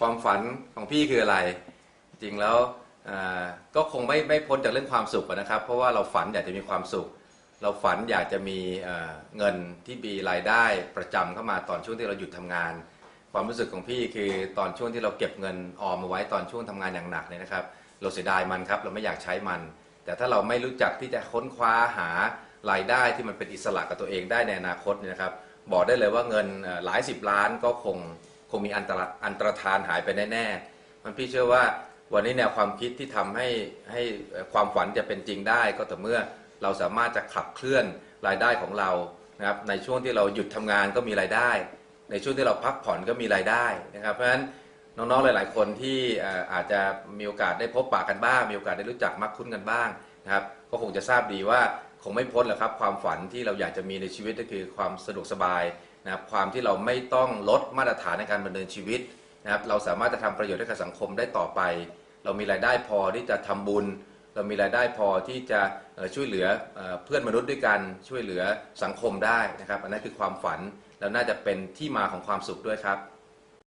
ความฝันของพี่คืออะไร จริงแล้วก็คงไม่ไม่พ้นจากเรื่องความสุขนะครับ เพราะว่าเราฝันอยากจะมีความสุข เราฝันอยากจะมีเงินที่มีรายได้ประจำเข้ามาตอนช่วงที่เราหยุดทำงาน ความรู้สึกของพี่คือตอนช่วงที่เราเก็บเงินออมมาไว้ตอนช่วงทำงานอย่างหนักเนี่ยนะครับ เราเสียดายมันครับ เราไม่อยากใช้มัน แต่ถ้าเราไม่รู้จักที่จะค้นคว้าหารายได้ที่มันเป็นอิสระกับตัวเองได้ในอนาคตเนี่ยนะครับ บอกได้เลยว่าเงินหลายสิบล้านก็คง งมีอันตรอันตรธานหายไปแน่ๆ มันพี่เชื่อว่าวันนี้แนวความคิดที่ทำให้ให้ความฝันจะเป็นจริงได้ ก็ต่อเมื่อเราสามารถจะขับเคลื่อนรายได้ของเรานะครับในช่วงที่เราหยุดทำงานก็มีรายได้ ในช่วงที่เราพักผ่อนก็มีรายได้นะครับเพราะฉะนั้นน้องๆหลาย ๆ คนที่เอ่ออาจจะมีโอกาสได้พบปะกันบ้าง มีโอกาสได้รู้จักมักคุ้นกันบ้างนะครับก็คงจะทราบดีว่า คงไม่พ้นหรอกครับความฝันที่เราอยากจะมีในชีวิตก็คือความสะดวกสบายนะครับความที่เราไม่ต้องลดมาตรฐานในการดำเนินชีวิตนะครับเราสามารถจะทำประโยชน์ให้กับสังคมได้ต่อไป เรามีรายได้พอที่จะทำบุญ เรามีรายได้พอที่จะช่วยเหลือเพื่อนมนุษย์ด้วยกันช่วยเหลือสังคมได้นะครับ อันนั้นคือความฝันแล้วน่าจะเป็นที่มาของความสุขด้วยครับ